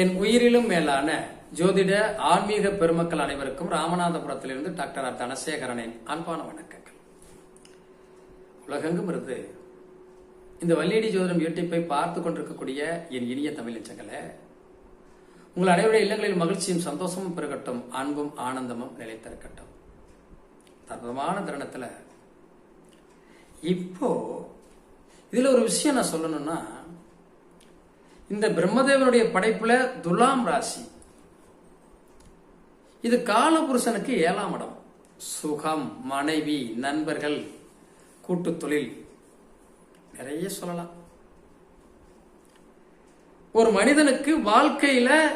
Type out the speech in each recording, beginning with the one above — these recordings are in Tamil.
என் உயிரிலும் மேலான ஜோதிட ஆன்மீக பெருமக்கள் அனைவருக்கும் ராமநாதபுரத்திலிருந்து டாக்டர் ஆர் தனசேகரனின் அன்பான வணக்கங்கள். உலகெங்கும் இருந்து இந்த வல்லியடி ஜோதிடம் யூடியூப்பை பார்த்து கொண்டிருக்கக்கூடிய என் இனிய தமிழ் உங்கள் அனைவருடைய இல்லங்களில் மகிழ்ச்சியும் சந்தோஷமும் பெருகட்டும் அன்பும் ஆனந்தமும் நிலைத்திருக்கட்டும். தர்மமான தருணத்தில் இப்போ இதில் ஒரு விஷயம் நான் சொல்லணும்னா இந்த பிரம்மதேவனுடைய படைப்புல துலாம் ராசி. இது காலபுருஷனுக்கு ஏழாம் இடம். சுகம் மனைவி நண்பர்கள் கூட்டு தொழில். நிறைய சொல்லலாம். ஒரு மனிதனுக்கு வாழ்க்கையில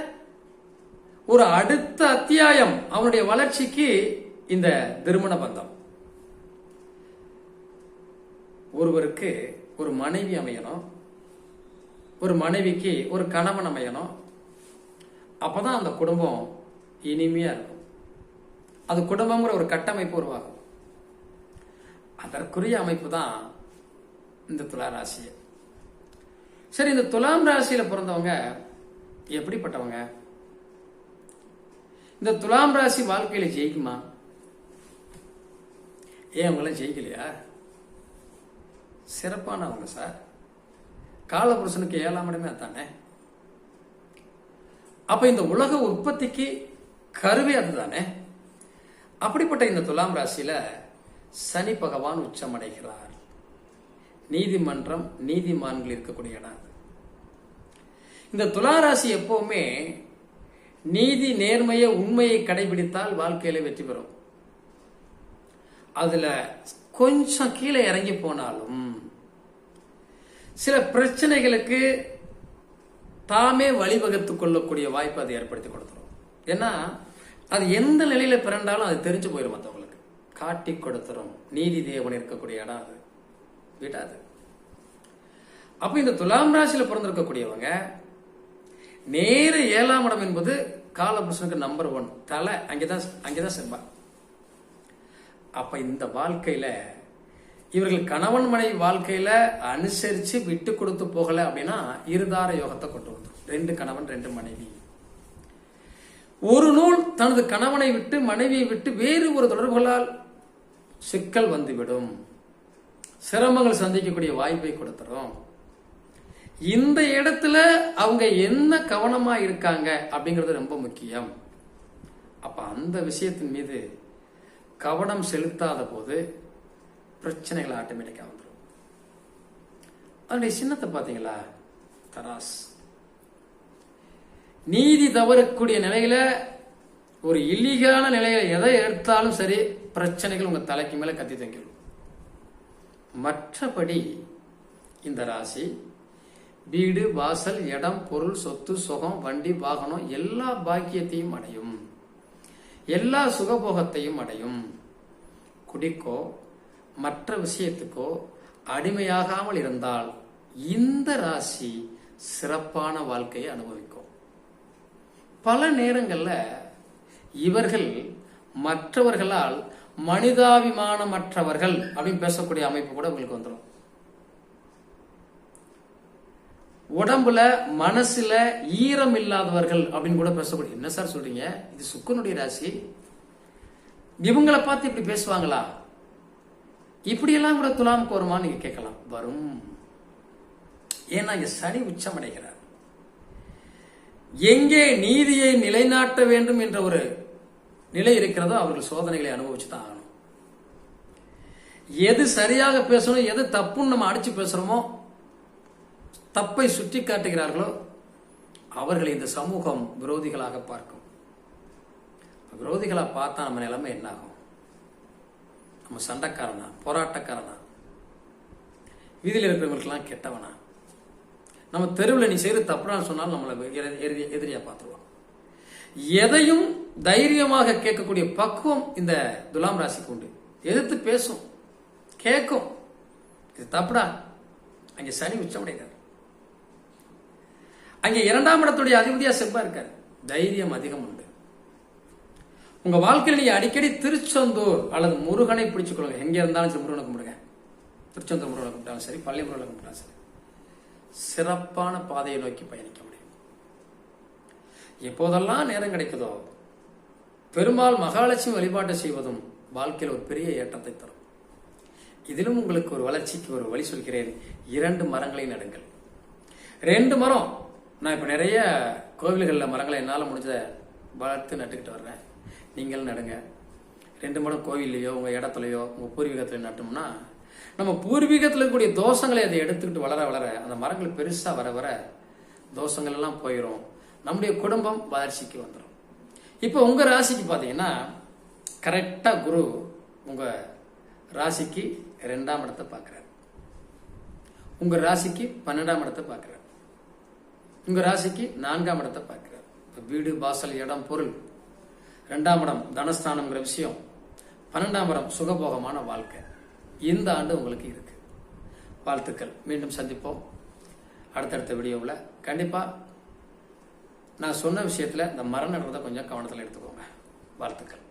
ஒரு அடுத்த அத்தியாயம் அவனுடைய வளர்ச்சிக்கு இந்த திருமண பந்தம். ஒருவருக்கு ஒரு மனைவி அமையணும். ஒரு மனைவிக்கு ஒரு கணவன் அமையணும் அப்போ தான் அந்த குடும்பம் இனிமையாக இருக்கும். அது குடும்பங்கிற ஒரு கட்டமைப்பு உருவாகும். அதற்குரிய அமைப்பு தான் இந்த துலா ராசி சரி இந்த துலாம் ராசியில் பிறந்தவங்க எப்படிப்பட்டவங்க? இந்த துலாம் ராசி வாழ்க்கையில் ஜெயிக்குமா? ஏன் அவங்களாம் ஜெயிக்கலையா? சிறப்பானவங்க சார். காலபுருஷனுக்கு ஏழாம் இடமே தானே அப்ப இந்த உலக உற்பத்திக்கு கருவே அதுதானே? அப்படிப்பட்ட இந்த துலாம் ராசியில சனி பகவான் உச்சமடைகிறார். நீதிமன்றம் நீதிமான்கள் இருக்கக்கூடிய இடம் இந்த துலா ராசி எப்பவுமே நீதி நேர்மைய உண்மையை கடைபிடித்தால் வாழ்க்கையில வெற்றி பெறும். அதுல கொஞ்சம் கீழே இறங்கி போனாலும் சில பிரச்சனைகளுக்கு தாமே வழிவகுத்துக் கொள்ளக்கூடிய வாய்ப்பு அதை ஏற்படுத்தி கொடுத்துரும். ஏன்னா அது எந்த நிலையில பிறண்டாலும் அது தெரிஞ்சு போயிடும் மற்றவங்களுக்கு காட்டி கொடுத்துரும். நீதி தேவன் இருக்கக்கூடிய இடம் அது. விடாது அப்ப இந்த துலாம் ராசியில பிறந்திருக்கக்கூடியவங்க நேர ஏழாம் இடம் என்பது காலபுருஷனுக்கு நம்பர் ஒன் தலை அங்கேதான் அங்கேதான் செவ்வாய். அப்ப இந்த வாழ்க்கையில இவர்கள் கணவன் மனைவி வாழ்க்கையில அனுசரிச்சு விட்டு கொடுத்து போகல அப்படின்னா இருதார யோகத்தை கொண்டு வந்துடும் ரெண்டு கணவன் ரெண்டு மனைவி. ஒரு நூல் தனது கணவனை விட்டு மனைவியை விட்டு வேறு ஒரு தொடர்புகளால் சிக்கல் வந்துவிடும். சிரமங்கள் சந்திக்கக்கூடிய வாய்ப்பை கொடுத்துரும். இந்த இடத்துல அவங்க என்ன கவனமா இருக்காங்க அப்படிங்கிறது ரொம்ப முக்கியம். அப்ப அந்த விஷயத்தின் மீது கவனம் செலுத்தாத போது பிரச்சனைகள் ஆட்டோமேட்டிக்காக வந்துடும் அதனுடைய சின்னத்தை பார்த்தீங்களா? தராஸ். நீதி தவறக்கூடிய நிலையில ஒரு இல்லீகலான நிலையில எதை எடுத்தாலும் சரி பிரச்சனைகள் உங்க தலைக்கு மேல கத்தி தங்கிடும் மற்றபடி இந்த ராசி வீடு வாசல் இடம் பொருள் சொத்து சுகம் வண்டி வாகனம் எல்லா பாக்கியத்தையும் அடையும். எல்லா சுகபோகத்தையும் அடையும். குடிக்கோ மற்ற விஷயத்துக்கோ அடிமையாகாமல் இருந்தால் இந்த ராசி சிறப்பான வாழ்க்கையை அனுபவிக்கும். பல நேரங்களில் இவர்கள் மற்றவர்களால் மனிதாபிமானமற்றவர்கள் அப்படின்னு பேசக்கூடிய அமைப்பு கூட உங்களுக்கு வந்துடும் உடம்புல மனசுல ஈரம் இல்லாதவர்கள் அப்படின்னு கூட பேசக்கூடிய என்ன சார் சொல்றீங்க? இது சுக்கனுடைய ராசி. இவங்களை பார்த்து இப்படி பேசுவாங்களா? இப்படியெல்லாம் கூட துலாமுக்கு வருமா நீங்க கேட்கலாம். வரும். ஏன்னா இங்க சனி உச்சமடைகிறார். எங்கே நீதியை நிலைநாட்ட வேண்டும் என்ற ஒரு நிலை இருக்கிறதோ அவர்கள் சோதனைகளை அனுபவிச்சு தான் ஆகணும். எது சரியாக பேசணும் எது தப்புன்னு நம்ம அடிச்சு பேசுறோமோ தப்பை சுட்டி காட்டுகிறார்களோ அவர்களை இந்த சமூகம் விரோதிகளாக பார்க்கும். விரோதிகளாக பார்த்தா நம்ம நிலைமை என்னாகும்? நம்ம சண்டைக்காரனா போராட்டக்காரனா? வீதியில் இருக்கிறவங்களுக்கெல்லாம் கெட்டவனா? நம்ம தெருவில் நீ செய்கிற தப்புனான்னு சொன்னாலும் நம்மளை எதிரியாக பார்த்துருவான். எதையும் தைரியமாக கேட்கக்கூடிய பக்குவம் இந்த துலாம் ராசிக்கு உண்டு. எதிர்த்து பேசும் கேட்கும். இது தப்புடா. அங்கே சனி உச்சமடைகிறார் அங்கே இரண்டாம் இடத்துடைய அதிபதியாக செவ்வா இருக்கார். தைரியம் அதிகம் உண்டு. உங்க வாழ்க்கையில் நீங்க அடிக்கடி திருச்செந்தூர் அல்லது முருகனை பிடிச்சுக்கொள்ளுங்க எங்கே இருந்தாலும் சரி முருகனை கும்பிடுங்க. திருச்செந்தூர் முருகனை கும்பிட்டாலும் சரி பள்ளி முருகனை கும்பிட்டாலும் சரி. சிறப்பான பாதையை நோக்கி பயணிக்க முடியும். எப்போதெல்லாம் நேரம் கிடைக்குதோ பெருமாள் மகாலட்சுமி வழிபாட்டை செய்வதும் வாழ்க்கையில் ஒரு பெரிய ஏற்றத்தை தரும். இதிலும் உங்களுக்கு ஒரு வளர்ச்சிக்கு ஒரு வழி சொல்கிறேன். இரண்டு மரங்களை நடுங்கள். ரெண்டு மரம். நான் இப்போ நிறைய கோவில்களில் மரங்களை என்னால் முடிஞ்சதை வளர்த்து நட்டுக்கிட்டு வர்றேன். நீங்கள் நடுங்க. ரெண்டு மடம் கோவில்லையோ உங்கள் இடத்துலையோ உங்கள் பூர்வீகத்தில் நட்டோம்னா நம்ம பூர்வீகத்தில் இருக்கக்கூடிய தோஷங்களை அதை எடுத்துக்கிட்டு வளர வளர அந்த மரங்கள் பெருசாக வர வர தோஷங்கள் எல்லாம் போயிடும் நம்முடைய குடும்பம் வளர்ச்சிக்கு வந்துடும் இப்போ உங்கள் ராசிக்கு பார்த்தீங்கன்னா கரெக்டாக குரு உங்கள் ராசிக்கு ரெண்டாம் இடத்தை பார்க்குறாரு உங்கள் ராசிக்கு பன்னெண்டாம் இடத்தை பார்க்குறாரு உங்கள் ராசிக்கு நான்காம் இடத்தை பார்க்குறாரு இப்போ வீடு வாசல் இடம் பொருள். ரெண்டாம் இடம் தனஸ்தானம்ங்கிற விஷயம். பன்னெண்டாம் இடம் சுகபோகமான வாழ்க்கை. இந்த ஆண்டு உங்களுக்கு இருக்கு. வாழ்த்துக்கள். மீண்டும் சந்திப்போம். அடுத்தடுத்த வீடியோவில். கண்டிப்பாக நான் சொன்ன விஷயத்தில் இந்த மரணன்றதை கொஞ்சம் கவனத்தில் எடுத்துக்கோங்க. வாழ்த்துக்கள்.